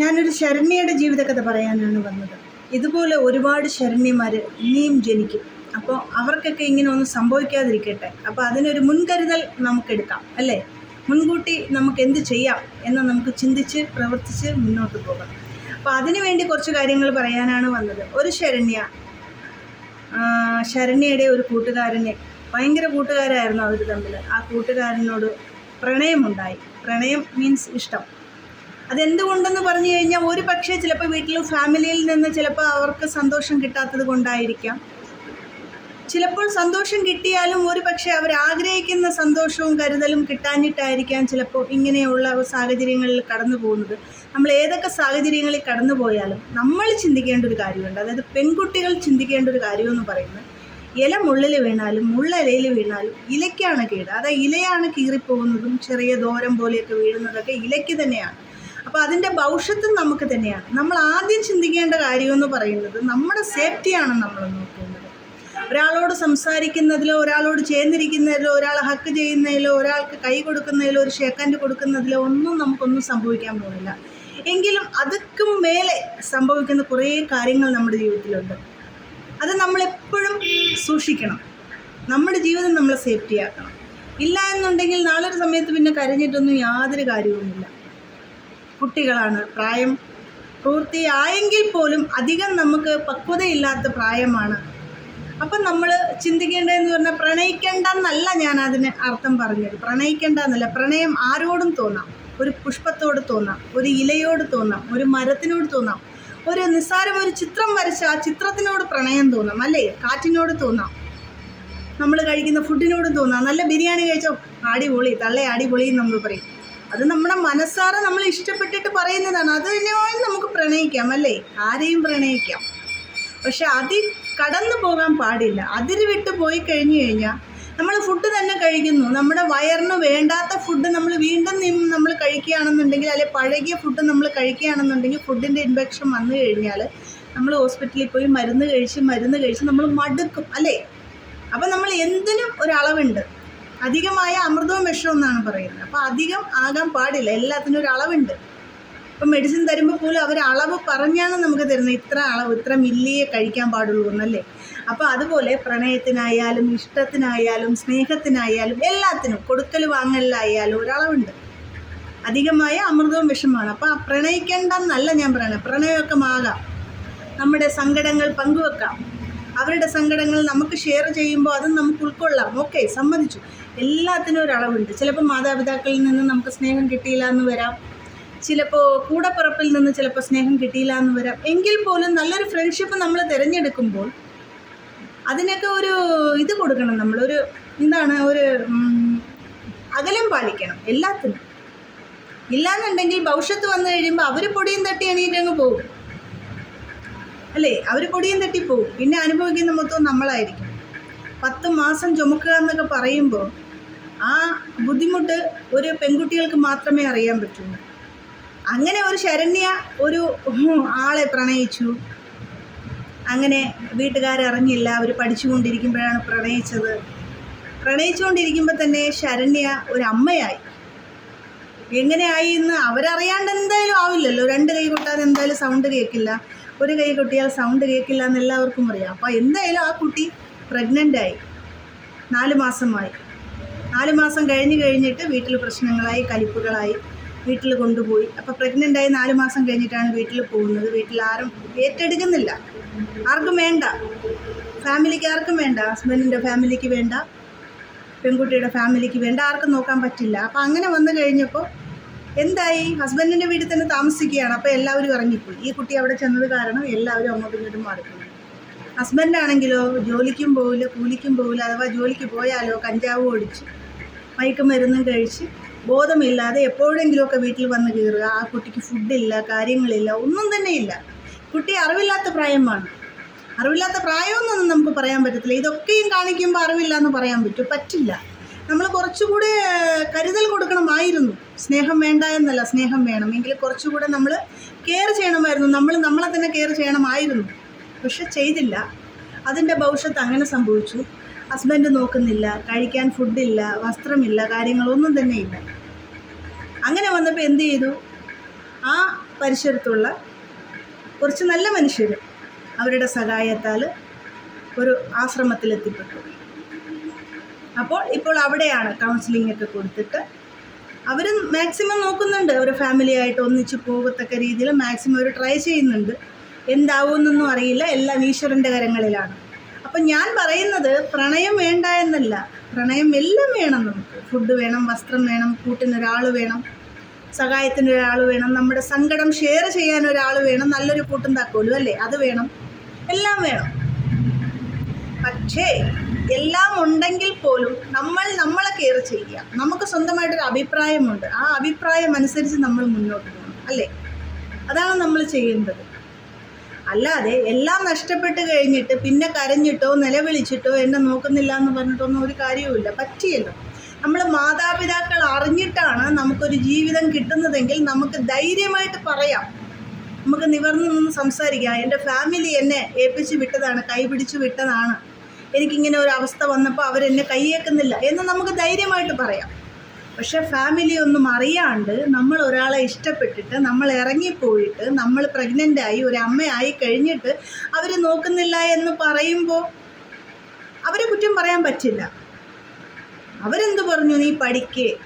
ഞാനൊരു ശരണ്യയുടെ ജീവിതകഥ പറയാനാണ് വന്നത്. ഇതുപോലെ ഒരുപാട് ശരണ്യമാർ ഇനിയും ജനിക്കും. അപ്പോൾ അവർക്കൊക്കെ ഇങ്ങനെ ഒന്നും സംഭവിക്കാതിരിക്കട്ടെ. അപ്പോൾ അതിനൊരു മുൻകരുതൽ നമുക്കെടുക്കാം അല്ലേ? മുൻകൂട്ടി നമുക്ക് എന്ത് ചെയ്യാം എന്ന് നമുക്ക് ചിന്തിച്ച് പ്രവർത്തിച്ച് മുന്നോട്ട് പോകാം. അപ്പോൾ അതിനുവേണ്ടി കുറച്ച് കാര്യങ്ങൾ പറയാനാണ് വന്നത്. ഒരു ശരണ്യ ശരണ്യയുടെ ഒരു കൂട്ടുകാരനെ ഭയങ്കര കൂട്ടുകാരായിരുന്നു അവർ തമ്മിൽ ആ കൂട്ടുകാരനോട് പ്രണയമുണ്ടായി. പ്രണയം മീൻസ് ഇഷ്ടം. അതെന്തുകൊണ്ടെന്ന് പറഞ്ഞു കഴിഞ്ഞാൽ ഒരു പക്ഷേ ചിലപ്പോൾ വീട്ടിൽ ഫാമിലിയിൽ നിന്ന് ചിലപ്പോൾ അവർക്ക് സന്തോഷം കിട്ടാത്തത് കൊണ്ടായിരിക്കാം. ചിലപ്പോൾ സന്തോഷം കിട്ടിയാലും ഒരു പക്ഷേ അവർ ആഗ്രഹിക്കുന്ന സന്തോഷവും കരുതലും കിട്ടാഞ്ഞിട്ടായിരിക്കാം ചിലപ്പോൾ ഇങ്ങനെയുള്ള സാഹചര്യങ്ങളിൽ കടന്നു പോകുന്നത്. നമ്മൾ ഏതൊക്കെ സാഹചര്യങ്ങളിൽ കടന്നു പോയാലും നമ്മൾ ചിന്തിക്കേണ്ട ഒരു കാര്യമുണ്ട്. അതായത് പെൺകുട്ടികൾ ചിന്തിക്കേണ്ട ഒരു കാര്യമെന്ന് പറയുന്നത് ഇല മുള്ളിൽ വീണാലും മുള്ളലയിൽ വീണാലും ഇലയ്ക്കാണ് കേട്. അതായത് ഇലയാണ് കീറിപ്പോകുന്നതും ചെറിയ ദോരം പോലെയൊക്കെ വീഴുന്നതൊക്കെ ഇലയ്ക്ക് തന്നെയാണ്. അപ്പോൾ അതിന്റെ ഭവിഷ്യത്തും നമുക്ക് തന്നെയാണ്. നമ്മൾ ആദ്യം ചിന്തിക്കേണ്ട കാര്യമെന്ന് പറയുന്നത് നമ്മുടെ സേഫ്റ്റിയാണ് നമ്മൾ നോക്കേണ്ടത്. ഒരാളോട് സംസാരിക്കുന്നതിലോ ഒരാളോട് ചേർന്നിരിക്കുന്നതിലോ ഒരാളെ ഹക്ക് ചെയ്യുന്നതിലോ ഒരാൾക്ക് കൈ കൊടുക്കുന്നതിലോ ഒരു ഷേക്കൻഡ് കൊടുക്കുന്നതിലോ ഒന്നും നമുക്കൊന്നും സംഭവിക്കാൻ പോകുന്നില്ല. എങ്കിലും അതുക്കും മേലെ സംഭവിക്കുന്ന കുറേ കാര്യങ്ങൾ നമ്മുടെ ജീവിതത്തിലുണ്ട്. അത് നമ്മളെപ്പോഴും സൂക്ഷിക്കണം. നമ്മുടെ ജീവിതം നമ്മൾ സേഫ്റ്റിയാക്കണം ഇല്ല എന്നുണ്ടെങ്കിൽ നാളൊരു സമയത്ത് പിന്നെ കരഞ്ഞിട്ടൊന്നും യാതൊരു കാര്യവുമില്ല. കുട്ടികളാണ്. പ്രായം പൂർത്തിയായെങ്കിൽ പോലും അധികം നമുക്ക് പക്വതയില്ലാത്ത പ്രായമാണ്. അപ്പം നമ്മൾ ചിന്തിക്കേണ്ടതെന്ന് പറഞ്ഞാൽ പ്രണയിക്കേണ്ടെന്നല്ല ഞാൻ അതിന് അർത്ഥം പറഞ്ഞത്. പ്രണയിക്കേണ്ട എന്നല്ല പ്രണയം ആരോടും തോന്നാം. ഒരു പുഷ്പത്തോട് തോന്നാം ഒരു ഇലയോട് തോന്നാം ഒരു മരത്തിനോട് തോന്നാം. ഒരു നിസ്സാരം ഒരു ചിത്രം വരച്ച ആ ചിത്രത്തിനോട് പ്രണയം തോന്നാം അല്ലേ? കാറ്റിനോട് തോന്നാം. നമ്മൾ കഴിക്കുന്ന ഫുഡിനോട് തോന്നാം. നല്ല ബിരിയാണി കഴിച്ചോ അടിപൊളി തള്ളേ അടിപൊളി എന്ന് നമ്മൾ പറയും. അത് നമ്മുടെ മനസ്സാറെ നമ്മൾ ഇഷ്ടപ്പെട്ടിട്ട് പറയുന്നതാണ്. അതിനോട് നമുക്ക് പ്രണയിക്കാം അല്ലേ? ആരെയും പ്രണയിക്കാം. പക്ഷെ അതിൽ കടന്നു പോകാൻ പാടില്ല. അതിര് വിട്ട് പോയി കഴിഞ്ഞു കഴിഞ്ഞാൽ നമ്മൾ ഫുഡ് തന്നെ കഴിക്കുന്നു. നമ്മുടെ വയറിന് വേണ്ടാത്ത ഫുഡ് നമ്മൾ വീണ്ടും നമ്മൾ കഴിക്കുകയാണെന്നുണ്ടെങ്കിൽ അല്ലെ പഴകിയ ഫുഡ് നമ്മൾ കഴിക്കുകയാണെന്നുണ്ടെങ്കിൽ ഫുഡിന്റെ ഇൻഫെക്ഷൻ വന്നു കഴിഞ്ഞാൽ നമ്മൾ ഹോസ്പിറ്റലിൽ പോയി മരുന്ന് കഴിച്ച് മരുന്ന് കഴിച്ച് നമ്മൾ മടുക്കും അല്ലേ? അപ്പം നമ്മൾ എന്തിനും ഒരളവുണ്ട് അധികമായ അമൃതവും വിഷവും എന്നാണ് പറയുന്നത്. അപ്പോൾ അധികം ആകാൻ പാടില്ല. എല്ലാത്തിനും ഒരു അളവുണ്ട്. ഇപ്പം മെഡിസിൻ തരുമ്പോൾ പോലും അവർ അളവ് പറഞ്ഞാണ് നമുക്ക് തരുന്നത്. ഇത്ര അളവ് ഇത്ര മില്ലിയെ കഴിക്കാൻ പാടുള്ളൂ എന്നല്ലേ? അപ്പോൾ അതുപോലെ പ്രണയത്തിനായാലും ഇഷ്ടത്തിനായാലും സ്നേഹത്തിനായാലും എല്ലാത്തിനും കൊടുക്കൽ വാങ്ങലിലായാലും ഒരളവുണ്ട് അധികമായ അമൃതവും വിഷമാണ്. അപ്പോൾ പ്രണയിക്കേണ്ടെന്നല്ല ഞാൻ പറയണത് പ്രണയമൊക്കെ ആകാം നമ്മുടെ സങ്കടങ്ങൾ പങ്കുവെക്കാം. അവരുടെ സങ്കടങ്ങൾ നമുക്ക് ഷെയർ ചെയ്യുമ്പോൾ അതും നമുക്ക് ഉൾക്കൊള്ളാം. ഓക്കെ സമ്മതിച്ചു. എല്ലാത്തിനും ഒരളവുണ്ട്. ചിലപ്പോൾ മാതാപിതാക്കളിൽ നിന്ന് നമുക്ക് സ്നേഹം കിട്ടിയില്ല എന്ന് വരാം. ചിലപ്പോൾ കൂടപ്പിറപ്പിൽ നിന്ന് ചിലപ്പോൾ സ്നേഹം കിട്ടിയില്ല എന്ന് വരാം. എങ്കിൽ പോലും നല്ലൊരു ഫ്രണ്ട്ഷിപ്പ് നമ്മൾ തിരഞ്ഞെടുക്കുമ്പോൾ അതിനൊക്കെ ഒരു ഇത് കൊടുക്കണം നമ്മളൊരു എന്താണ്? ഒരു അകലം പാലിക്കണം എല്ലാത്തിനും. ഇല്ലാന്നുണ്ടെങ്കിൽ ഭവിഷ്യത്ത് വന്നു കഴിയുമ്പോൾ അവർ പൊടിയും തട്ടി എണീറ്റങ്ങ് പോകും. അല്ലേ? അവർ പൊടിയും തട്ടി പോകും. പിന്നെ അനുഭവിക്കുന്ന മൊത്തം നമ്മളായിരിക്കും. പത്ത് മാസം ചുമക്കുക എന്നൊക്കെ പറയുമ്പോൾ ആ ബുദ്ധിമുട്ട് ഒരു പെൺകുട്ടികൾക്ക് മാത്രമേ അറിയാൻ പറ്റുള്ളൂ. അങ്ങനെ ഒരു ശരണ്യ ഒരു ആളെ പ്രണയിച്ചു. അങ്ങനെ വീട്ടുകാരറിഞ്ഞില്ല അവർ പഠിച്ചുകൊണ്ടിരിക്കുമ്പോഴാണ് പ്രണയിച്ചത്. പ്രണയിച്ചുകൊണ്ടിരിക്കുമ്പോൾ തന്നെ ശരണ്യ ഒരു അമ്മയായി. എങ്ങനെയായി എന്ന് അവരറിയാണ്ട് എന്തായാലും ആവില്ലല്ലോ. രണ്ട് കൈ കൊട്ടാതെ എന്തായാലും സൗണ്ട് കേൾക്കില്ല ഒരു കൈ കൊട്ടിയാൽ സൗണ്ട് കേൾക്കില്ല എന്ന് എല്ലാവർക്കും അറിയാം. അപ്പോൾ എന്തായാലും ആ കുട്ടി പ്രഗ്നന്റ് ആയി. നാല് മാസമായി. നാല് മാസം കഴിഞ്ഞ് കഴിഞ്ഞിട്ട് വീട്ടിൽ പ്രശ്നങ്ങളായി കലിപ്പുകളായി വീട്ടിൽ കൊണ്ടുപോയി. അപ്പോൾ പ്രഗ്നന്റ് ആയി നാല് മാസം കഴിഞ്ഞിട്ടാണ് വീട്ടിൽ പോകുന്നത്. വീട്ടിൽ ആരും ഏറ്റെടുക്കുന്നില്ല. ആർക്കും വേണ്ട. ഫാമിലിക്ക് ആർക്കും വേണ്ട. ഹസ്ബൻഡിന്റെ ഫാമിലിക്ക് വേണ്ട. പെൺകുട്ടിയുടെ ഫാമിലിക്ക് വേണ്ട. ആർക്കും നോക്കാൻ പറ്റില്ല. അപ്പോൾ അങ്ങനെ വന്നു കഴിഞ്ഞപ്പോൾ എന്തായി? ഹസ്ബൻഡിന്റെ വീട്ടിൽ തന്നെ താമസിക്കുകയാണ്. അപ്പോൾ എല്ലാവരും ഇറങ്ങിപ്പോയി. ഈ കുട്ടി അവിടെ ചെന്നത് കാരണം എല്ലാവരും അങ്ങോട്ടും ഇങ്ങോട്ടും മാറിപ്പോയി. ഹസ്ബൻഡാണെങ്കിലോ ജോലിക്കും പോവില്ല കൂലിക്കും പോവില്ല അഥവാ ജോലിക്ക് പോയാലോ കഞ്ചാവ് ഓടിച്ച് മയക്കുമരുന്നും കഴിച്ച് ബോധമില്ലാതെ എപ്പോഴെങ്കിലുമൊക്കെ വീട്ടിൽ വന്ന് കയറുക. ആ കുട്ടിക്ക് ഫുഡില്ല കാര്യങ്ങളില്ല ഒന്നും തന്നെ ഇല്ല കുട്ടി അറിവില്ലാത്ത പ്രായമാണ്. അറിവില്ലാത്ത പ്രായമൊന്നും നമുക്ക് പറയാൻ പറ്റത്തില്ല. ഇതൊക്കെയും കാണിക്കുമ്പോൾ അറിവില്ല എന്ന് പറയാൻ പറ്റും. പറ്റില്ല. നമ്മൾ കുറച്ചുകൂടെ കരുതൽ കൊടുക്കണമായിരുന്നു. സ്നേഹം വേണ്ട എന്നല്ല സ്നേഹം വേണം. എങ്കിൽ കുറച്ചുകൂടെ നമ്മൾ കെയർ ചെയ്യണമായിരുന്നു. നമ്മൾ നമ്മളെ തന്നെ കെയർ ചെയ്യണമായിരുന്നു. പക്ഷെ ചെയ്തില്ല. അതിന്റെ ഭവിഷ്യത്ത് അങ്ങനെ സംഭവിച്ചു. ഹസ്ബൻഡ് നോക്കുന്നില്ല കഴിക്കാൻ ഫുഡില്ല വസ്ത്രമില്ല കാര്യങ്ങളൊന്നും തന്നെ ഇല്ല. അങ്ങനെ വന്നപ്പോൾ എന്ത് ചെയ്തു? ആ പരിസരത്തുള്ള കുറച്ച് നല്ല മനുഷ്യർ അവരുടെ സഹായത്താൽ ഒരു ആശ്രമത്തിലെത്തിപ്പെട്ടു. അപ്പോൾ ഇപ്പോൾ അവിടെയാണ് കൗൺസിലിംഗ് ഒക്കെ കൊടുത്തിട്ട് അവർ മാക്സിമം നോക്കുന്നുണ്ട്. ഒരു ഫാമിലി ആയിട്ട് ഒന്നിച്ച് പോകത്തക്ക രീതിയിൽ മാക്സിമം അവർ ട്രൈ ചെയ്യുന്നുണ്ട്. എന്താവുമെന്നൊന്നും അറിയില്ല. എല്ലാം ഈശ്വരന്റെ കരങ്ങളിലാണ്. അപ്പം ഞാൻ പറയുന്നത് പ്രണയം വേണ്ട എന്നല്ല. പ്രണയം എല്ലാം വേണം നമുക്ക്. ഫുഡ് വേണം വസ്ത്രം വേണം കൂട്ടിനൊരാൾ വേണം സഹായത്തിന് ഒരാൾ വേണം നമ്മുടെ സങ്കടം ഷെയർ ചെയ്യാൻ ഒരാൾ വേണം നല്ലൊരു കൂട്ടും താക്കോലും അല്ലേ? അത് വേണം. എല്ലാം വേണം. പക്ഷേ എല്ലാം ഉണ്ടെങ്കിൽ പോലും നമ്മൾ നമ്മളെ കെയർ ചെയ്യുക. നമുക്ക് സ്വന്തമായിട്ടൊരു അഭിപ്രായമുണ്ട്. ആ അഭിപ്രായം അനുസരിച്ച് നമ്മൾ മുന്നോട്ട് പോകണം അല്ലേ? അതാണ് നമ്മൾ ചെയ്യേണ്ടത്. അല്ലാതെ എല്ലാം നഷ്ടപ്പെട്ട് കഴിഞ്ഞിട്ട് പിന്നെ കരഞ്ഞിട്ടോ നിലവിളിച്ചിട്ടോ എന്നെ നോക്കുന്നില്ല എന്ന് പറഞ്ഞിട്ടൊന്നും ഒരു കാര്യവുമില്ല. പറ്റിയല്ലോ. നമ്മൾ മാതാപിതാക്കൾ അറിഞ്ഞിട്ടാണ് നമുക്കൊരു ജീവിതം കിട്ടുന്നതെങ്കിൽ നമുക്ക് ധൈര്യമായിട്ട് പറയാം. നമുക്ക് നിവർന്നു നിന്ന് സംസാരിക്കാം. എന്റെ ഫാമിലി എന്നെ ഏൽപ്പിച്ച് വിട്ടതാണ് കൈപിടിച്ച് വിട്ടതാണ്. എനിക്കിങ്ങനെ ഒരു അവസ്ഥ വന്നപ്പോൾ അവരെന്നെ കൈയേക്കുന്നില്ല എന്ന് നമുക്ക് ധൈര്യമായിട്ട് പറയാം. പക്ഷേ ഫാമിലി ഒന്നും അറിയാണ്ട് നമ്മൾ ഒരാളെ ഇഷ്ടപ്പെട്ടിട്ട് നമ്മൾ ഇറങ്ങിപ്പോയിട്ട് നമ്മൾ പ്രഗ്നന്റ് ആയി ഒരു അമ്മയായി കഴിഞ്ഞിട്ട് അവർ നോക്കുന്നില്ല എന്ന് പറയുമ്പോൾ അവരെ കുറ്റം പറയാൻ പറ്റില്ല. അവരെന്ത് പറഞ്ഞു? നീ പഠിക്കേ.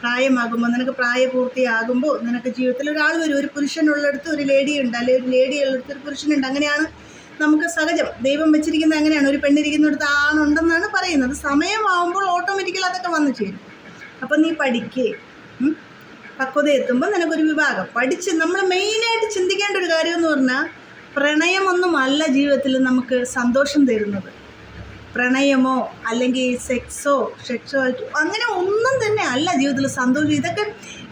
പ്രായമാകുമ്പോൾ നിനക്ക് പ്രായപൂർത്തിയാകുമ്പോൾ നിനക്ക് ജീവിതത്തിൽ ഒരാൾ വരും. ഒരു പുരുഷനുള്ളിടത്ത് ഒരു ലേഡി ഉണ്ട്. അല്ലെങ്കിൽ ഒരു ലേഡി ഉള്ളിടത്ത് ഒരു പുരുഷനുണ്ട്. അങ്ങനെയാണ് നമുക്ക് സഹജം. ദൈവം വെച്ചിരിക്കുന്നത് അങ്ങനെയാണ്. ഒരു പെണ്ണിരിക്കുന്നിടത്ത് ആണുണ്ടെന്നാണ് പറയുന്നത്. സമയമാകുമ്പോൾ ഓട്ടോമാറ്റിക്കലി അതൊക്കെ വന്നു ചേരും. അപ്പം നീ പഠിക്കേ? പക്വത എത്തുമ്പോൾ നിനക്കൊരു വിഭാഗം. പഠിച്ച് നമ്മൾ മെയിനായിട്ട് ചിന്തിക്കേണ്ട ഒരു കാര്യം എന്ന് പറഞ്ഞാൽ പ്രണയമൊന്നും അല്ല ജീവിതത്തിൽ നമുക്ക് സന്തോഷം തരുന്നത്. പ്രണയമോ അല്ലെങ്കിൽ സെക്സോ സെക്സുവാലിറ്റി അങ്ങനെ ഒന്നും തന്നെ അല്ല ജീവിതത്തിൽ സന്തോഷം. ഇതൊക്കെ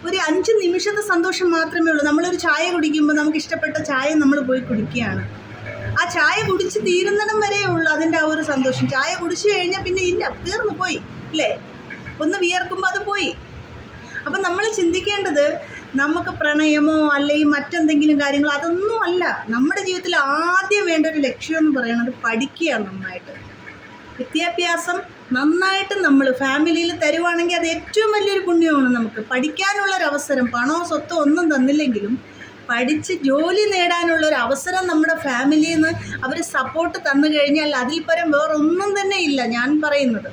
ഒരു അഞ്ച് നിമിഷത്തെ സന്തോഷം മാത്രമേ ഉള്ളൂ. നമ്മളൊരു ചായ കുടിക്കുമ്പോൾ നമുക്ക് ഇഷ്ടപ്പെട്ട ചായ നമ്മൾ പോയി കുടിക്കുകയാണ്. ആ ചായ കുടിച്ച് തീരുന്നിടം വരെയുള്ളൂ അതിന്റെ ആ ഒരു സന്തോഷം. ചായ കുടിച്ചു കഴിഞ്ഞാൽ പിന്നെ ഇല്ല തീർന്നു പോയി. അല്ലേ ഒന്ന് വിയർക്കുമ്പോൾ അത് പോയി. അപ്പം നമ്മൾ ചിന്തിക്കേണ്ടത് നമുക്ക് പ്രണയമോ അല്ലെങ്കിൽ മറ്റെന്തെങ്കിലും കാര്യങ്ങളോ അതൊന്നും അല്ല. നമ്മുടെ ജീവിതത്തിൽ ആദ്യം വേണ്ട ഒരു ലക്ഷ്യം എന്ന് പറയുന്നത് പഠിക്കുകയാണ് നന്നായിട്ട്. വിദ്യാഭ്യാസം നന്നായിട്ട് നമ്മൾ ഫാമിലിയിൽ തരുവാണെങ്കിൽ അത് ഏറ്റവും വലിയൊരു പുണ്യമാണ് നമുക്ക്. പഠിക്കാനുള്ള ഒരു അവസരം പണമോ സ്വത്തോ ഒന്നും തന്നില്ലെങ്കിലും പഠിച്ച് ജോലി നേടാനുള്ള ഒരു അവസരം നമ്മുടെ ഫാമിലിയിൽ നിന്ന് അവർ സപ്പോർട്ട് തന്നു കഴിഞ്ഞാൽ അതിൽ പരം വേറൊന്നും തന്നെ ഇല്ല ഞാൻ പറയുന്നത്.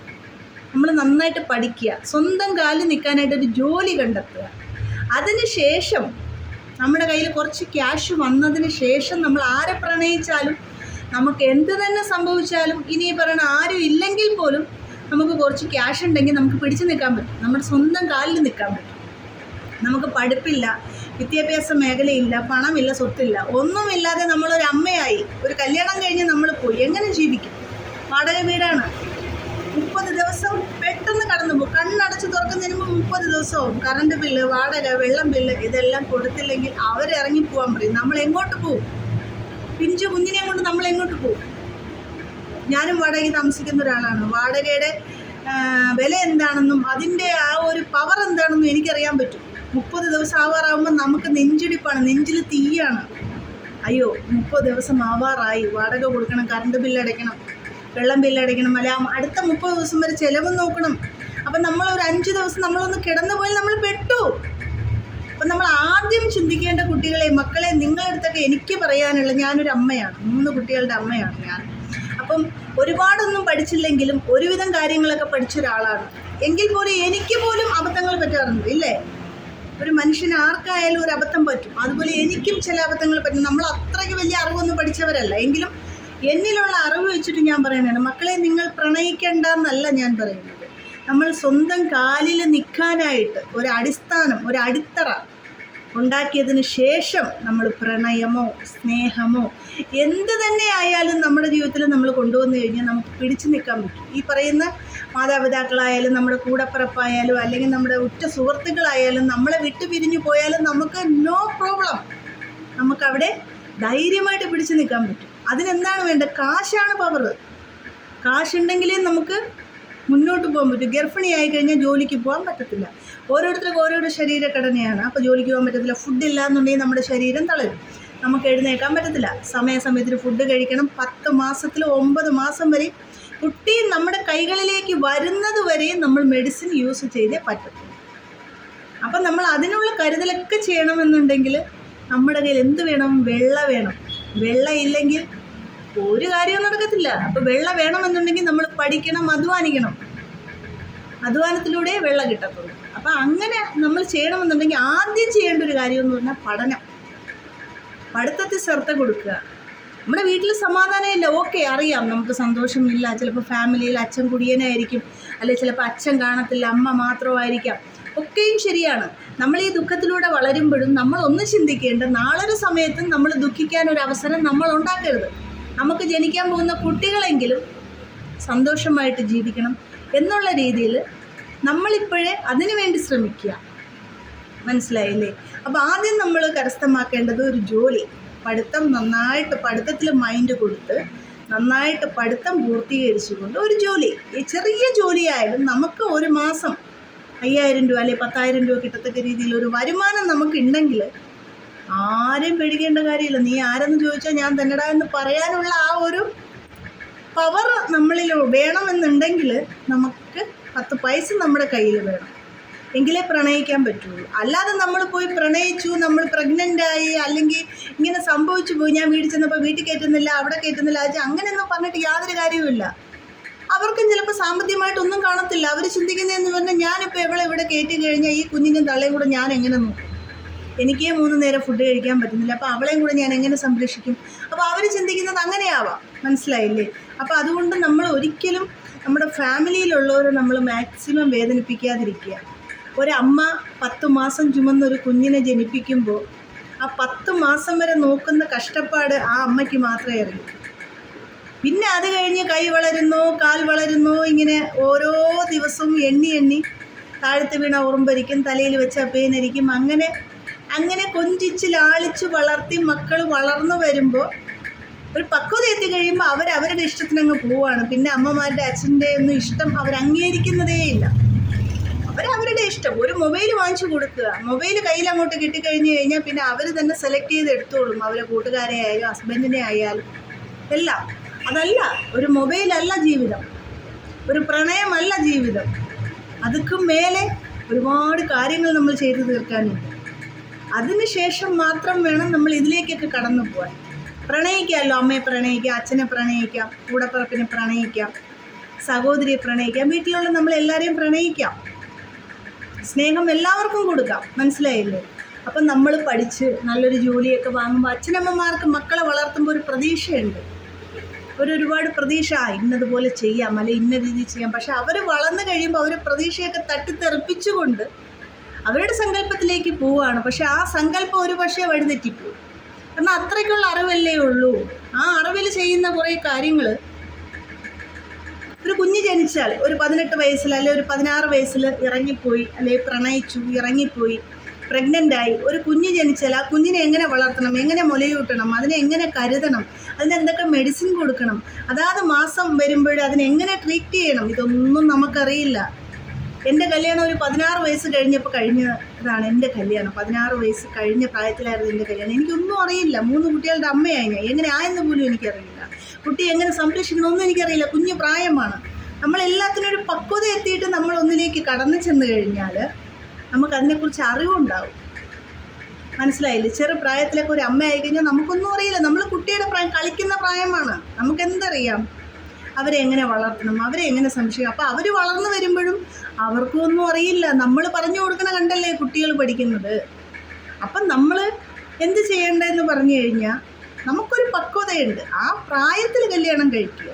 നമ്മൾ നന്നായിട്ട് പഠിക്കുക. സ്വന്തം കാലിൽ നിൽക്കാനായിട്ട് ഒരു ജോലി കണ്ടെത്തുക. അതിനുശേഷം നമ്മുടെ കയ്യിൽ കുറച്ച് ക്യാഷ് വന്നതിന് ശേഷം നമ്മൾ ആരെ പ്രണയിച്ചാലും നമുക്ക് എന്ത് തന്നെ സംഭവിച്ചാലും ഇനി പറയണ ആരും ഇല്ലെങ്കിൽ പോലും നമുക്ക് കുറച്ച് ക്യാഷ് ഉണ്ടെങ്കിൽ നമുക്ക് പിടിച്ചു നിൽക്കാൻ പറ്റും. നമ്മുടെ സ്വന്തം കാലിൽ നിൽക്കാൻ പറ്റും. നമുക്ക് പഠിപ്പില്ല വിദ്യാഭ്യാസ മേഖലയില്ല പണമില്ല സ്വത്തില്ല. ഒന്നുമില്ലാതെ നമ്മളൊരു അമ്മയായി ഒരു കല്യാണം കഴിഞ്ഞ് നമ്മൾ പോയി. എങ്ങനെ ജീവിക്കും? വാടക വീടാണ്. മുപ്പത് ദിവസം പെട്ടെന്ന് കടന്നു പോകും. കണ്ണടച്ച് തുറക്കുന്നതിന് മുമ്പ് മുപ്പത് ദിവസവും കറണ്ട് ബില്ല് വാടക വെള്ളം ബില്ല് ഇതെല്ലാം കൊടുത്തില്ലെങ്കിൽ അവരിറങ്ങി പോകാൻ പറയും. നമ്മൾ എങ്ങോട്ട് പോകും പിഞ്ചു കുഞ്ഞിനെയും കൊണ്ട് നമ്മൾ എങ്ങോട്ട് പോകും ഞാനും വാടകയ്ക്ക് താമസിക്കുന്ന ഒരാളാണ്. വാടകയുടെ വില എന്താണെന്നും അതിന്റെ ആ ഒരു പവർ എന്താണെന്നും എനിക്കറിയാൻ പറ്റും. മുപ്പത് ദിവസം ആവാറാകുമ്പോൾ നമുക്ക് നെഞ്ചിടിപ്പാണ്. നെഞ്ചിൽ തീയാണ്. അയ്യോ മുപ്പത് ദിവസം ആവാറായി. വാടക കൊടുക്കണം കറണ്ട് ബില്ല് അടയ്ക്കണം. വെള്ളം ബില്ലടയ്ക്കണം അല്ല അടുത്ത മുപ്പത് ദിവസം വരെ ചിലവ് നോക്കണം. അപ്പം നമ്മൾ ഒരു അഞ്ച് ദിവസം നമ്മളൊന്ന് കിടന്നു പോയാൽ നമ്മൾ പെട്ടു. അപ്പം നമ്മൾ ആദ്യം ചിന്തിക്കേണ്ട കുട്ടികളെ മക്കളെ നിങ്ങളെടുത്തൊക്കെ എനിക്ക് പറയാനുള്ള ഞാനൊരു അമ്മയാണ്. മൂന്ന് കുട്ടികളുടെ അമ്മയാണ് ഞാൻ. അപ്പം ഒരുപാടൊന്നും പഠിച്ചില്ലെങ്കിലും ഒരുവിധം കാര്യങ്ങളൊക്കെ പഠിച്ച ഒരാളാണ്. എങ്കിൽ പോലും എനിക്ക് പോലും അബദ്ധങ്ങൾ പറ്റാറുണ്ട് ഇല്ലേ? ഒരു മനുഷ്യന് ആർക്കായാലും ഒരു അബദ്ധം പറ്റും. അതുപോലെ എനിക്കും ചില അബദ്ധങ്ങൾ പറ്റും. നമ്മൾ അത്രയ്ക്ക് വലിയ അറിവൊന്നും പഠിച്ചവരല്ല. എങ്കിലും എന്നിലുള്ള അറിവ് വെച്ചിട്ട് ഞാൻ പറയുന്നതാണ്. മക്കളെ നിങ്ങൾ പ്രണയിക്കേണ്ട എന്നല്ല ഞാൻ പറയുന്നത്. നമ്മൾ സ്വന്തം കാലിൽ നിൽക്കാനായിട്ട് ഒരു അടിസ്ഥാനം ഒരു അടിത്തറ ഉണ്ടാക്കിയതിന് ശേഷം നമ്മൾ പ്രണയമോ സ്നേഹമോ എന്ത് തന്നെ ആയാലും നമ്മുടെ ജീവിതത്തിൽ നമ്മൾ കൊണ്ടുവന്നു കഴിഞ്ഞാൽ നമുക്ക് പിടിച്ചു നിൽക്കാൻ പറ്റും. ഈ പറയുന്ന മാതാപിതാക്കളായാലും നമ്മുടെ കൂടപ്പിറപ്പായാലും അല്ലെങ്കിൽ നമ്മുടെ ഉറ്റ സുഹൃത്തുക്കളായാലും നമ്മളെ വിട്ടു പിരിഞ്ഞു പോയാലും നമുക്ക് നോ പ്രോബ്ലം നമുക്കവിടെ ധൈര്യമായിട്ട് പിടിച്ചു നിൽക്കാൻ പറ്റും. അതിനെന്താണ് വേണ്ടത്? കാശാണ് പവർ കാശുണ്ടെങ്കിലേ നമുക്ക് മുന്നോട്ട് പോകാൻ പറ്റും. ഗർഭിണിയായി കഴിഞ്ഞാൽ ജോലിക്ക് പോകാൻ പറ്റത്തില്ല. ഓരോരുത്തർക്കും ഓരോരോ ശരീരഘടനയാണ്. അപ്പോൾ ജോലിക്ക് പോകാൻ പറ്റത്തില്ല. ഫുഡ് ഇല്ല എന്നുണ്ടെങ്കിൽ നമ്മുടെ ശരീരം തളരും. നമുക്ക് എഴുന്നേക്കാൻ പറ്റത്തില്ല. സമയസമയത്തിന് ഫുഡ് കഴിക്കണം. പത്ത് മാസത്തിൽ ഒമ്പത് മാസം വരെ കുട്ടി നമ്മുടെ കൈകളിലേക്ക് വരുന്നത് വരെ നമ്മൾ മെഡിസിൻ യൂസ് ചെയ്തേ പറ്റത്തുള്ളൂ അപ്പം നമ്മൾ അതിനുള്ള കരുതലൊക്കെ ചെയ്യണമെന്നുണ്ടെങ്കിൽ നമ്മുടെ കയ്യിൽ എന്ത് വേണം? വെള്ള വേണം. വെള്ള ഇല്ലെങ്കിൽ ഒരു കാര്യവും നടക്കത്തില്ല. അപ്പോൾ വെള്ള വേണമെന്നുണ്ടെങ്കിൽ നമ്മൾ പഠിക്കണം അധ്വാനിക്കണം. അധ്വാനത്തിലൂടെ വെള്ളം കിട്ടത്തുള്ളൂ. അപ്പം അങ്ങനെ നമ്മൾ ചെയ്യണമെന്നുണ്ടെങ്കിൽ ആദ്യം ചെയ്യേണ്ട ഒരു കാര്യം എന്ന് പറഞ്ഞാൽ പഠനം. പഠിത്തത്തിൽ ശ്രദ്ധ കൊടുക്കുക. നമ്മുടെ വീട്ടിൽ സമാധാനമില്ല. ഓക്കെ അറിയാം. നമുക്ക് സന്തോഷമില്ല. ചിലപ്പോൾ ഫാമിലിയിൽ അച്ഛൻ കുടിയനായിരിക്കും. അല്ലെങ്കിൽ ചിലപ്പോൾ അച്ഛൻ കാണത്തില്ല. അമ്മ മാത്രമായിരിക്കാം. ഒക്കെയും ശരിയാണ്. നമ്മൾ ഈ ദുഃഖത്തിലൂടെ വളരുമ്പോഴും നമ്മൾ ഒന്ന് ചിന്തിക്കേണ്ട നാളൊരു സമയത്തും നമ്മൾ ദുഃഖിക്കാൻ ഒരു അവസരം നമ്മൾ ഉണ്ടാക്കരുത്. നമുക്ക് ജനിക്കാൻ പോകുന്ന കുട്ടികളെങ്കിലും സന്തോഷമായിട്ട് ജീവിക്കണം എന്നുള്ള രീതിയിൽ നമ്മളിപ്പോഴേ അതിനു വേണ്ടി ശ്രമിക്കുക. മനസ്സിലായില്ലേ? അപ്പോൾ ആദ്യം നമ്മൾ കരസ്ഥമാക്കേണ്ടത് ഒരു ജോലി. പഠിത്തം നന്നായിട്ട് പഠിത്തത്തിൽ മൈൻഡ് കൊടുത്ത് നന്നായിട്ട് പഠിത്തം പൂർത്തീകരിച്ചുകൊണ്ട് ഒരു ജോലി. ഈ ചെറിയ ജോലിയായാലും നമുക്ക് ഒരു മാസം അയ്യായിരം രൂപ അല്ലെങ്കിൽ പത്തായിരം രൂപ കിട്ടത്തക്ക രീതിയിൽ ഒരു വരുമാനം നമുക്കുണ്ടെങ്കിൽ ആരെയും പേടിക്കേണ്ട കാര്യമില്ല. നീ ആരെന്ന് ചോദിച്ചാൽ ഞാൻ തന്നെടാ എന്ന് പറയാനുള്ള ആ ഒരു പവർ നമ്മളിൽ വേണമെന്നുണ്ടെങ്കിൽ നമുക്ക് പത്ത് പൈസ നമ്മുടെ കയ്യിൽ വേണം. എങ്കിലേ പ്രണയിക്കാൻ പറ്റുള്ളൂ. അല്ലാതെ നമ്മൾ പോയി പ്രണയിച്ചു നമ്മൾ പ്രഗ്നന്റ് ആയി അല്ലെങ്കിൽ ഇങ്ങനെ സംഭവിച്ചു പോയി. ഞാൻ വീട്ടിൽ ചെന്നപ്പോൾ വീട്ടിൽ കയറ്റുന്നില്ല അവിടെ കയറ്റുന്നില്ല അത് അങ്ങനെയൊന്നും പറഞ്ഞിട്ട് യാതൊരു കാര്യവുമില്ല അവർക്കും ചിലപ്പോൾ സാമ്പത്തികമായിട്ടൊന്നും കാണത്തില്ല. അവർ ചിന്തിക്കുന്നതെന്ന് പറഞ്ഞാൽ ഞാനിപ്പോൾ എവിടെ ഇവിടെ കയറ്റി കഴിഞ്ഞാൽ ഈ കുഞ്ഞിനും തള്ളയും കൂടെ ഞാൻ എങ്ങനെ നോക്കും? എനിക്ക് മൂന്ന് നേരം ഫുഡ് കഴിക്കാൻ പറ്റുന്നില്ല. അപ്പോൾ അവളെയും കൂടെ ഞാൻ എങ്ങനെ സംരക്ഷിക്കും? അപ്പോൾ അവർ ചിന്തിക്കുന്നത് അങ്ങനെയാവാം. മനസ്സിലായില്ലേ? അപ്പോൾ അതുകൊണ്ട് നമ്മൾ ഒരിക്കലും നമ്മുടെ ഫാമിലിയിലുള്ളവരെ നമ്മൾ മാക്സിമം വേദനിപ്പിക്കാതിരിക്കുക. ഒരമ്മ പത്ത് മാസം ചുമന്ന ഒരു കുഞ്ഞിനെ ജനിപ്പിക്കുമ്പോൾ ആ പത്ത് മാസം വരെ നോക്കുന്ന കഷ്ടപ്പാട് ആ അമ്മയ്ക്ക് മാത്രമേ അറിയൂ. പിന്നെ അത് കഴിഞ്ഞ് കൈ വളരുന്നു കാൽ വളരുന്നു ഇങ്ങനെ ഓരോ ദിവസവും എണ്ണി എണ്ണി താഴത്ത് വീണ ഉറുമ്പരിക്കും തലയിൽ വെച്ച പേനരിക്കും അങ്ങനെ അങ്ങനെ കൊഞ്ചിച്ച് ലാളിച്ച് വളർത്തി മക്കൾ വളർന്നു വരുമ്പോൾ ഒരു പക്വത എത്തി കഴിയുമ്പോൾ അവർ അവരുടെ ഇഷ്ടത്തിനങ്ങ് പോവാണ്. പിന്നെ അമ്മമാരുടെ അച്ഛന്റെ ഒന്നും ഇഷ്ടം അവർ അംഗീകരിക്കുന്നതേ ഇല്ല. അവരവരുടെ ഇഷ്ടം. ഒരു മൊബൈൽ വാങ്ങിച്ചു കൊടുക്കുക. മൊബൈൽ കയ്യിൽ അങ്ങോട്ട് കിട്ടിക്കഴിഞ്ഞ് കഴിഞ്ഞാൽ പിന്നെ അവർ തന്നെ സെലക്ട് ചെയ്ത് എടുത്തോളും. അവരെ കൂട്ടുകാരെ ആയാലും ഹസ്ബൻഡിനെ ആയാലും. എല്ലാം. അതല്ല ഒരു മൊബൈലല്ല ജീവിതം. ഒരു പ്രണയമല്ല ജീവിതം. അതുക്കും മേലെ ഒരുപാട് കാര്യങ്ങൾ നമ്മൾ ചെയ്തു തീർക്കാനുണ്ട്. അതിനുശേഷം മാത്രം വേണം നമ്മൾ ഇതിലേക്കൊക്കെ കടന്നു പോകാൻ പ്രണയിക്കാമല്ലോ അമ്മയെ പ്രണയിക്കാം അച്ഛനെ പ്രണയിക്കാം കൂടപ്പിറപ്പിനെ പ്രണയിക്കാം സഹോദരിയെ പ്രണയിക്കാം വീട്ടിലുള്ള നമ്മൾ എല്ലാവരെയും പ്രണയിക്കാം. സ്നേഹം എല്ലാവർക്കും കൊടുക്കാം മനസ്സിലായില്ലേ? അപ്പം നമ്മൾ പഠിച്ച് നല്ലൊരു ജോലിയൊക്കെ വാങ്ങുമ്പോൾ അച്ഛനമ്മമാർക്ക് മക്കളെ വളർത്തുമ്പോൾ ഒരു പ്രതീക്ഷയുണ്ട്. ഒരു ഒരുപാട് പ്രതീക്ഷ ആ ഇന്നതുപോലെ ചെയ്യാം അല്ലെ ഇന്ന രീതിയിൽ ചെയ്യാം. പക്ഷെ അവർ വളർന്നു കഴിയുമ്പോൾ അവർ പ്രതീക്ഷയൊക്കെ തട്ടിത്തെറിപ്പിച്ചുകൊണ്ട് അവരുടെ സങ്കല്പത്തിലേക്ക് പോവുകയാണ് പക്ഷെ ആ സങ്കല്പം ഒരു പക്ഷേ വഴിതെറ്റിപ്പോയി. കാരണം അത്രയ്ക്കുള്ള അറിവല്ലേ ഉള്ളൂ. ആ അറിവിൽ ചെയ്യുന്ന കുറേ കാര്യങ്ങൾ ഒരു കുഞ്ഞ് ജനിച്ചാൽ ഒരു പതിനെട്ട് വയസ്സിൽ അല്ലെ ഒരു പതിനാറ് വയസ്സിൽ ഇറങ്ങിപ്പോയി അല്ലെ പ്രണയിച്ചു ഇറങ്ങിപ്പോയി പ്രഗ്നന്റായി ഒരു കുഞ്ഞ് ജനിച്ചാൽ ആ കുഞ്ഞിനെ എങ്ങനെ വളർത്തണം എങ്ങനെ മുലയൂട്ടണം അതിനെ എങ്ങനെ കരുതണം അതിന് എന്തൊക്കെ മെഡിസിൻ കൊടുക്കണം അതാത് മാസം വരുമ്പോൾ അതിനെങ്ങനെ ട്രീറ്റ് ചെയ്യണം ഇതൊന്നും നമുക്കറിയില്ല. എന്റെ കല്യാണം ഒരു പതിനാറ് വയസ്സ് കഴിഞ്ഞപ്പോൾ കഴിഞ്ഞതാണ് എന്റെ കല്യാണം. പതിനാറ് വയസ്സ് കഴിഞ്ഞ പ്രായത്തിലായിരുന്നു എന്റെ കല്യാണം. എനിക്കൊന്നും അറിയില്ല. മൂന്ന് കുട്ടികളുടെ അമ്മയായി ഞാൻ. എങ്ങനെ ആയെന്ന് പോലും എനിക്കറിയില്ല. കുട്ടി എങ്ങനെ സംരക്ഷിക്കണമെന്നും എനിക്കറിയില്ല. കുഞ്ഞു പ്രായമാണ്. നമ്മൾ എല്ലാത്തിനും ഒരു പക്വത എത്തിയിട്ട് നമ്മൾ ഒന്നിലേക്ക് കടന്നു ചെന്ന് കഴിഞ്ഞാൽ നമുക്കതിനെക്കുറിച്ച് അറിവുണ്ടാവും. മനസ്സിലായില്ലേ? ചെറു പ്രായത്തിലൊക്കെ ഒരു അമ്മ ആയിക്കഴിഞ്ഞാൽ നമുക്കൊന്നും അറിയില്ല. നമ്മൾ കുട്ടിയുടെ പ്രായം കളിക്കുന്ന പ്രായമാണ്. നമുക്ക് എന്തറിയാം അവരെ എങ്ങനെ വളർത്തണം? അവരെ എങ്ങനെ സംരക്ഷിക്കണം? അപ്പോൾ അവർ വളർന്നു വരുമ്പോഴും അവർക്കും ഒന്നും അറിയില്ല. നമ്മൾ പറഞ്ഞു കൊടുക്കണ കണ്ടല്ലേ കുട്ടികൾ പഠിക്കുന്നത്. അപ്പം നമ്മൾ എന്ത് ചെയ്യേണ്ടതെന്ന് പറഞ്ഞു കഴിഞ്ഞാൽ നമുക്കൊരു പക്വതയുണ്ട്. ആ പ്രായത്തിൽ കല്യാണം കഴിക്കുക.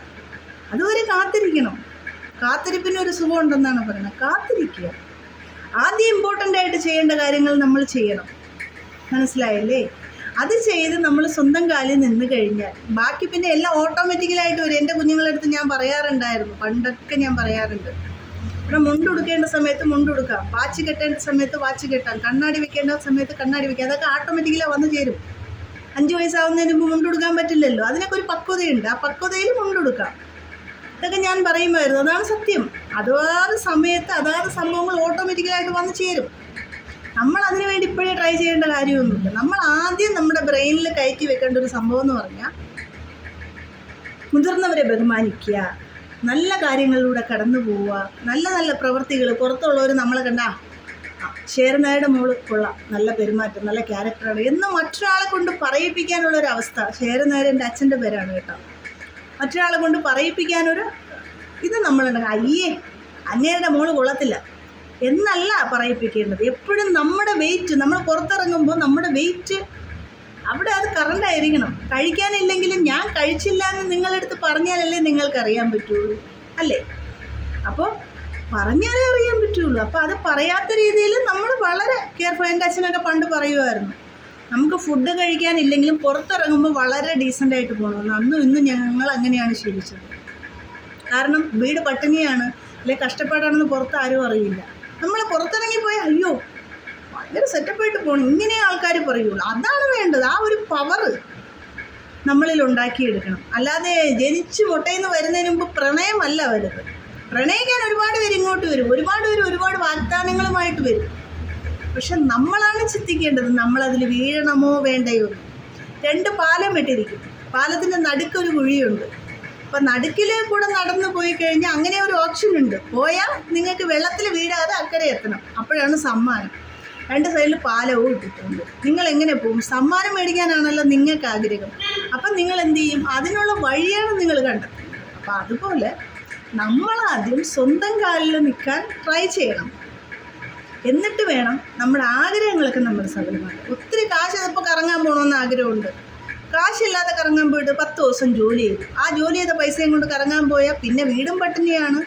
അതുവരെ കാത്തിരിക്കണം. കാത്തിരിപ്പിന് ഒരു സുഖമുണ്ടെന്നാണ് പറയുന്നത്. കാത്തിരിക്കുക. ആദ്യം ഇമ്പോർട്ടന്റ് ആയിട്ട് ചെയ്യേണ്ട കാര്യങ്ങൾ നമ്മൾ ചെയ്യണം. മനസ്സിലായല്ലേ? അത് ചെയ്ത് നമ്മൾ സ്വന്തം കാലിൽ നിന്ന് കഴിഞ്ഞാൽ. ബാക്കി പിന്നെ എല്ലാം ഓട്ടോമാറ്റിക്കലായിട്ട് വരും എന്റെ കുഞ്ഞുങ്ങളെടുത്ത് ഞാൻ പറയാറുണ്ടായിരുന്നു. പണ്ടൊക്കെ ഞാൻ പറയാറുണ്ട്. ഇവിടെ മുണ്ടുടുക്കേണ്ട സമയത്ത് മുണ്ടുടുക്കാം വാച്ച് കെട്ടേണ്ട സമയത്ത് വാച്ച് കെട്ടാം. കണ്ണാടി വെക്കേണ്ട സമയത്ത് കണ്ണാടി വെക്കാം. അതൊക്കെ ഓട്ടോമാറ്റിക്കലായി വന്നു ചേരും. അഞ്ച് വയസ്സാവുന്നതിന് മുമ്പ് മുണ്ടുടുക്കാൻ പറ്റില്ലല്ലോ. അതിനൊക്കെ ഒരു പക്വതയുണ്ട്. ആ പക്വതയിൽ മുണ്ടുടുക്കാം ഇതൊക്കെ ഞാൻ പറയുമായിരുന്നു. അതാണ് സത്യം. അതാത് സമയത്ത് അതാത് സംഭവങ്ങൾ ഓട്ടോമാറ്റിക്കലായിട്ട് വന്നു ചേരും. നമ്മൾ അതിനു വേണ്ടി ഇപ്പോഴേ ട്രൈ ചെയ്യേണ്ട കാര്യമൊന്നുമില്ല. നമ്മൾ ആദ്യം നമ്മുടെ ബ്രെയിനിൽ കയറ്റി വെക്കേണ്ട ഒരു സംഭവം എന്ന് പറഞ്ഞാൽ മുതിർന്നവരെ ബഹുമാനിക്കുക നല്ല കാര്യങ്ങളിലൂടെ കടന്നു പോവുക നല്ല നല്ല പ്രവൃത്തികൾ പുറത്തുള്ളവർ നമ്മളെ കണ്ടാ ശേരനായുടെ മോൾ കൊള്ളാം. നല്ല പെരുമാറ്റം നല്ല ക്യാരക്ടറാണ് എന്ന് മറ്റൊരാളെ കൊണ്ട് പറയിപ്പിക്കാനുള്ള ഒരു അവസ്ഥ. ശേരനായർ എന്റെ അച്ഛന്റെ പേരാണ് കേട്ടോ. മറ്റൊരാളെ കൊണ്ട് പറയിപ്പിക്കാനൊരു ഇത് നമ്മളുണ്ട് അയ്യേ അങ്ങേരുടെ മോൾ കൊള്ളത്തില്ല. എന്നല്ല പറയിപ്പിക്കേണ്ടത്. എപ്പോഴും നമ്മുടെ വെയിറ്റ് നമ്മൾ പുറത്തിറങ്ങുമ്പോൾ നമ്മുടെ വെയിറ്റ് അവിടെ അത് കറണ്ട് ആയിരിക്കണം. കഴിക്കാനില്ലെങ്കിലും ഞാൻ കഴിച്ചില്ല എന്ന് നിങ്ങളെടുത്ത് പറഞ്ഞാലല്ലേ നിങ്ങൾക്ക് അറിയാൻ പറ്റുള്ളൂ. അല്ലേ? അപ്പോൾ പറഞ്ഞാലേ അറിയാൻ പറ്റുള്ളൂ. അപ്പോൾ അത് പറയാത്ത രീതിയിൽ നമ്മൾ വളരെ കെയർഫുൾ എന്റെ അച്ഛനൊക്കെ പണ്ട് പറയുമായിരുന്നു. നമുക്ക് ഫുഡ് കഴിക്കാനില്ലെങ്കിലും പുറത്തിറങ്ങുമ്പോൾ വളരെ ഡീസന്റ് ആയിട്ട് പോകണമെന്ന് അന്നും ഇന്നും ഞങ്ങൾ അങ്ങനെയാണ് ശീലിച്ചത്. കാരണം വീട് പട്ടിണിയാണ്. അല്ലെ കഷ്ടപ്പാടാണെന്ന് പുറത്ത് ആരും അറിയില്ല. നമ്മൾ പുറത്തിറങ്ങി പുറത്തിറങ്ങിപ്പോയി അയ്യോ ഭയങ്കര സെറ്റപ്പായിട്ട് പോകണം ഇങ്ങനെ ആൾക്കാർ പറയുള്ളൂ. അതാണ് വേണ്ടത്. ആ ഒരു പവർ നമ്മളിൽ ഉണ്ടാക്കിയെടുക്കണം. അല്ലാതെ ജനിച്ച് മുട്ടയിന്ന് വരുന്നതിന് മുമ്പ് പ്രണയമല്ല വരുന്നത് പ്രണയിക്കാൻ ഒരുപാട് പേര് ഇങ്ങോട്ട് വരും. ഒരുപാട് പേര് ഒരുപാട് വാഗ്ദാനങ്ങളുമായിട്ട് വരും. പക്ഷെ നമ്മളാണ് ചിന്തിക്കേണ്ടത് നമ്മളതിൽ വീഴണമോ വേണ്ടയോ രണ്ട് പാലം ഇട്ടിരിക്കും പാലത്തിന്റെ നടുക്കൊരു കുഴിയുണ്ട്. അപ്പം നടുക്കിലെ കൂടെ നടന്നു പോയി കഴിഞ്ഞാൽ അങ്ങനെ ഒരു ഓപ്ഷൻ ഉണ്ട്. പോയാൽ നിങ്ങൾക്ക് വെള്ളത്തിൽ വീഴാതെ അക്കരെ എത്തണം. അപ്പോഴാണ് സമ്മാനം. രണ്ട് സൈഡിൽ പാലവും ഇട്ടിട്ടുണ്ട്. നിങ്ങൾ എങ്ങനെ പോകും? സമ്മാനം മേടിക്കാനാണല്ലോ നിങ്ങൾക്ക് ആഗ്രഹം. അപ്പം നിങ്ങൾ എന്ത് ചെയ്യും? അതിനുള്ള വഴിയാണ് നിങ്ങൾ കണ്ടെത്തുന്നത്. അപ്പം അതുപോലെ നമ്മളാദ്യം സ്വന്തം കാലിൽ നിൽക്കാൻ ട്രൈ ചെയ്യണം. എന്നിട്ട് വേണം നമ്മുടെ ആഗ്രഹങ്ങളൊക്കെ നമ്മൾ സഫലമാണ് ഒത്തിരി കാശ് ഇപ്പോൾ കറങ്ങാൻ പോകണമെന്ന് ആഗ്രഹമുണ്ട്. കാശില്ലാതെ കറങ്ങാൻ പോയിട്ട് പത്ത് ദിവസം ജോലി ചെയ്തു. ആ ജോലി ചെയ്ത പൈസയും കൊണ്ട് കറങ്ങാൻ പോയാൽ പിന്നെ വീടും പട്ടിണിയാണ്.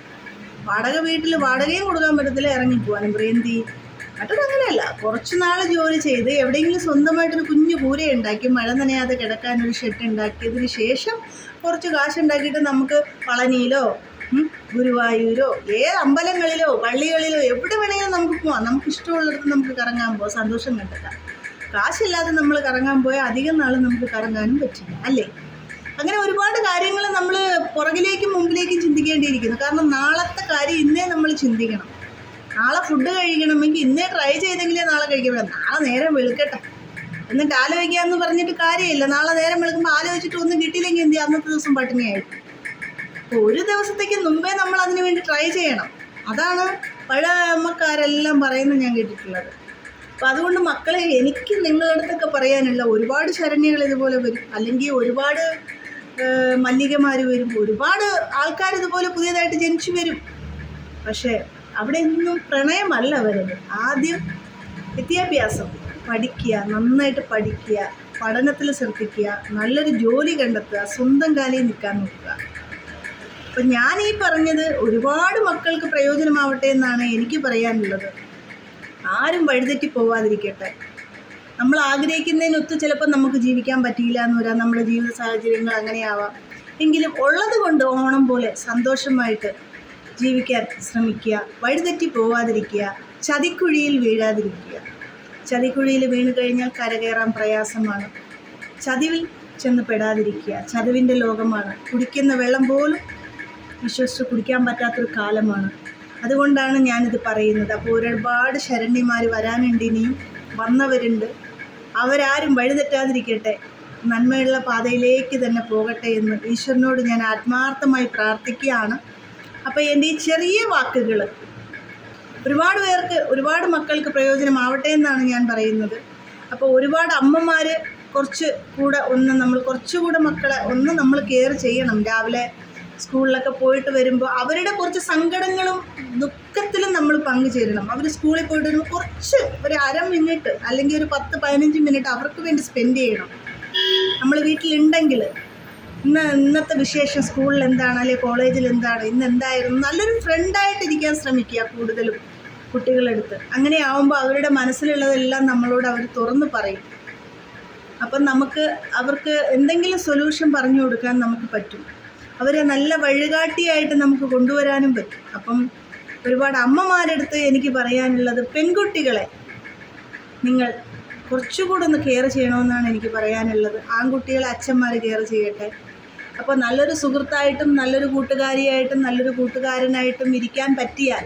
വാടക വീട്ടിൽ വാടകയും കൊടുക്കാൻ പറ്റത്തില്ല ഇറങ്ങിപ്പോവാനും മറ്റൊരു അങ്ങനെയല്ല. കുറച്ച് നാൾ ജോലി ചെയ്ത് എവിടെയെങ്കിലും സ്വന്തമായിട്ടൊരു കുഞ്ഞു കൂര ഉണ്ടാക്കി മഴ നനയാതെ കിടക്കാനൊരു ഷെഡ് ഉണ്ടാക്കിയതിന് ശേഷം കുറച്ച് കാശുണ്ടാക്കിയിട്ട് നമുക്ക് പളനിയിലോ ഗുരുവായൂരോ ഏത് അമ്പലങ്ങളിലോ പള്ളികളിലോ എവിടെ വേണമെങ്കിലും നമുക്ക് പോവാം. നമുക്ക് ഇഷ്ടമുള്ളിടത്ത് നമുക്ക് കറങ്ങാൻ പോവാം. സന്തോഷം കണ്ടെത്താം. കാശില്ലാതെ നമ്മൾ കറങ്ങാൻ പോയാൽ അധികം നാൾ നമുക്ക് കറങ്ങാനും പറ്റില്ല അല്ലേ? അങ്ങനെ ഒരുപാട് കാര്യങ്ങൾ നമ്മൾ പുറകിലേക്കും മുമ്പിലേക്കും ചിന്തിക്കേണ്ടിയിരിക്കുന്നു. കാരണം നാളത്തെ കാര്യം ഇന്നേ നമ്മൾ ചിന്തിക്കണം. നാളെ ഫുഡ് കഴിക്കണമെങ്കിൽ ഇന്നേ ട്രൈ ചെയ്തെങ്കിലേ നാളെ കഴിക്കണം നാളെ നേരം വെളുക്കട്ടെ. എന്നിട്ട് ആലോചിക്കാമെന്ന് പറഞ്ഞിട്ട് കാര്യമില്ല. നാളെ നേരം വെളുക്കുമ്പോൾ ആലോചിച്ചിട്ട് ഒന്നും കിട്ടിയില്ലെങ്കിൽ എന്ത്? അന്നത്തെ ദിവസം പട്ടിണിയായിട്ട് അപ്പോൾ ഒരു ദിവസത്തേക്ക് മുമ്പേ നമ്മൾ അതിന് വേണ്ടി ട്രൈ ചെയ്യണം. അതാണ് പഴയ പഴമക്കാരെല്ലാം പറയുന്നത് ഞാൻ കേട്ടിട്ടുള്ളത്. അപ്പോൾ അതുകൊണ്ട് മക്കളെ എനിക്ക് നിങ്ങളുടെ അടുത്തൊക്കെ പറയാനുള്ള ഒരുപാട് ശരണ്യകൾ ഇതുപോലെ വരും. അല്ലെങ്കിൽ ഒരുപാട് മല്ലികമാർ വരും. ഒരുപാട് ആൾക്കാർ ഇതുപോലെ പുതിയതായിട്ട് ജനിച്ചു വരും. പക്ഷേ അവിടെ ഒന്നും പ്രണയമല്ല വരുന്നത്. ആദ്യം വിദ്യാഭ്യാസം. പഠിക്കുക നന്നായിട്ട് പഠിക്കുക പഠനത്തിൽ ശ്രദ്ധിക്കുക നല്ലൊരു ജോലി കണ്ടെത്തുക സ്വന്തം കാലിൽ നിൽക്കാൻ നോക്കുക. അപ്പം ഞാൻ ഈ പറഞ്ഞത് ഒരുപാട് മക്കൾക്ക് പ്രയോജനമാവട്ടെ എന്നാണ് എനിക്ക് പറയാനുള്ളത്. ആരും വഴിതെറ്റി പോവാതിരിക്കട്ടെ. നമ്മൾ ആഗ്രഹിക്കുന്നതിനൊത്ത് ചിലപ്പോൾ നമുക്ക് ജീവിക്കാൻ പറ്റിയില്ല എന്ന് വരാം. നമ്മുടെ ജീവിത സാഹചര്യങ്ങൾ അങ്ങനെയാവാം. എങ്കിലും ഉള്ളത് കൊണ്ട് ഓണം പോലെ സന്തോഷമായിട്ട് ജീവിക്കാൻ ശ്രമിക്കുക. വഴിതെറ്റി പോവാതിരിക്കുക. ചതിക്കുഴിയിൽ വീഴാതിരിക്കുക. ചതിക്കുഴിയിൽ വീണ് കഴിഞ്ഞാൽ കരകയറാൻ പ്രയാസമാണ്. ചതിവിൽ ചെന്ന് പെടാതിരിക്കുക. ചതിവിന്റെ ലോകമാണ്. കുടിക്കുന്ന വെള്ളം പോലും വിശ്വസിച്ച് കുടിക്കാൻ പറ്റാത്തൊരു കാലമാണ്. അതുകൊണ്ടാണ് ഞാനിത് പറയുന്നത്. അപ്പോൾ ഒരുപാട് ശരണ്യമാർ വരാനുണ്ട് ഇനിയും. വന്നവരുണ്ട്. അവരാരും വഴിതെറ്റാതിരിക്കട്ടെ നന്മയുള്ള പാതയിലേക്ക് തന്നെ പോകട്ടെ എന്ന് ഈശ്വരനോട് ഞാൻ ആത്മാർത്ഥമായി പ്രാർത്ഥിക്കുകയാണ്. അപ്പോൾ എന്റെ ഈ ചെറിയ വാക്കുകൾ ഒരുപാട് പേർക്ക് ഒരുപാട് മക്കൾക്ക് പ്രയോജനമാവട്ടെ എന്നാണ് ഞാൻ പറയുന്നത്. അപ്പോൾ ഒരുപാട് അമ്മമാർ കുറച്ച് കൂടെ ഒന്ന് നമ്മൾ കുറച്ചുകൂടെ മക്കളെ ഒന്ന് നമ്മൾ കെയർ ചെയ്യണം. രാവിലെ സ്കൂളിലൊക്കെ പോയിട്ട് വരുമ്പോൾ അവരുടെ കുറച്ച് സങ്കടങ്ങളും ദുഃഖത്തിലും നമ്മൾ പങ്കുചേരണം. അവർ സ്കൂളിൽ പോയിട്ട് വരുമ്പോൾ കുറച്ച് ഒരു അര മിനിറ്റ് അല്ലെങ്കിൽ ഒരു പത്ത് പതിനഞ്ച് മിനിറ്റ് അവർക്ക് വേണ്ടി സ്പെൻഡ് ചെയ്യണം. നമ്മൾ വീട്ടിലുണ്ടെങ്കിൽ ഇന്ന് ഇന്നത്തെ വിശേഷം സ്കൂളിൽ എന്താണ്? അല്ലെങ്കിൽ കോളേജിൽ എന്താണ്? ഇന്ന് എന്തായിരുന്നു? നല്ലൊരു ഫ്രണ്ടായിട്ടിരിക്കാൻ ശ്രമിക്കുക കൂടുതലും കുട്ടികളെടുത്ത്. അങ്ങനെ ആവുമ്പോൾ അവരുടെ മനസ്സിലുള്ളതെല്ലാം നമ്മളോട് അവർ തുറന്ന് പറയും. അപ്പം നമുക്ക് അവർക്ക് എന്തെങ്കിലും സൊല്യൂഷൻ പറഞ്ഞു കൊടുക്കാൻ നമുക്ക് പറ്റും. അവരെ നല്ല വഴികാട്ടിയായിട്ട് നമുക്ക് കൊണ്ടുവരാനും പറ്റും. അപ്പം ഒരുപാട് അമ്മമാരെടുത്ത് എനിക്ക് പറയാനുള്ളത് പെൺകുട്ടികളെ നിങ്ങൾ കുറച്ചുകൂടെ ഒന്ന് കെയർ ചെയ്യണമെന്നാണ് എനിക്ക് പറയാനുള്ളത്. ആൺകുട്ടികളെ അച്ഛന്മാർ കെയർ ചെയ്യട്ടെ. അപ്പോൾ നല്ലൊരു സുഹൃത്തായിട്ടും നല്ലൊരു കൂട്ടുകാരിയായിട്ടും നല്ലൊരു കൂട്ടുകാരനായിട്ടും ഇരിക്കാൻ പറ്റിയാൽ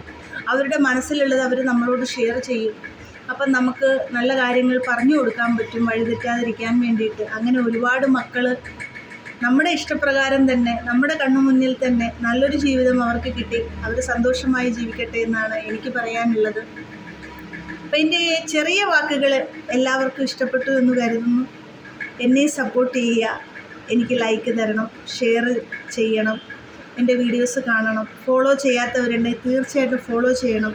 അവരുടെ മനസ്സിലുള്ളത് അവർ നമ്മളോട് ഷെയർ ചെയ്യും. അപ്പം നമുക്ക് നല്ല കാര്യങ്ങൾ പറഞ്ഞു കൊടുക്കാൻ പറ്റും വഴിതെറ്റാതിരിക്കാൻ വേണ്ടിയിട്ട്. അങ്ങനെ ഒരുപാട് മക്കൾ നമ്മുടെ ഇഷ്ടപ്രകാരം തന്നെ നമ്മുടെ കണ്ണുമുന്നിൽ തന്നെ നല്ലൊരു ജീവിതം അവർക്ക് കിട്ടി. അവർ സന്തോഷമായി ജീവിക്കട്ടെ എന്നാണ് എനിക്ക് പറയാനുള്ളത്. അപ്പം എന്റെ ചെറിയ വാക്കുകൾ എല്ലാവർക്കും ഇഷ്ടപ്പെട്ടു എന്ന് കരുതുന്നു. എന്നെ സപ്പോർട്ട് ചെയ്യുക. എനിക്ക് ലൈക്ക് തരണം ഷെയർ ചെയ്യണം എന്റെ വീഡിയോസ് കാണണം ഫോളോ ചെയ്യാത്തവരുണ്ടെങ്കിൽ തീർച്ചയായിട്ടും ഫോളോ ചെയ്യണം.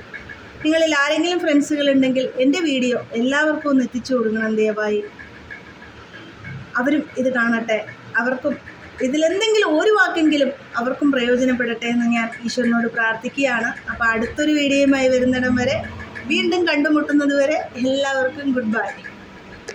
നിങ്ങളിൽ ആരെങ്കിലും ഫ്രണ്ട്സുകളുണ്ടെങ്കിൽ എന്റെ വീഡിയോ എല്ലാവർക്കും ഒന്ന് എത്തിച്ചു കൊടുക്കണം ദയവായി. അവരും ഇത് കാണട്ടെ. അവർക്കും ഇതിലെന്തെങ്കിലും ഒരു വാക്കെങ്കിലും അവർക്കും പ്രയോജനപ്പെടട്ടെ എന്ന് ഞാൻ ഈശ്വരനോട് പ്രാർത്ഥിക്കുകയാണ്. അപ്പോൾ അടുത്തൊരു വീഡിയോയുമായി വരുന്നിടം വരെ വീണ്ടും കണ്ടുമുട്ടുന്നത് വരെ എല്ലാവർക്കും ഗുഡ് ബൈ.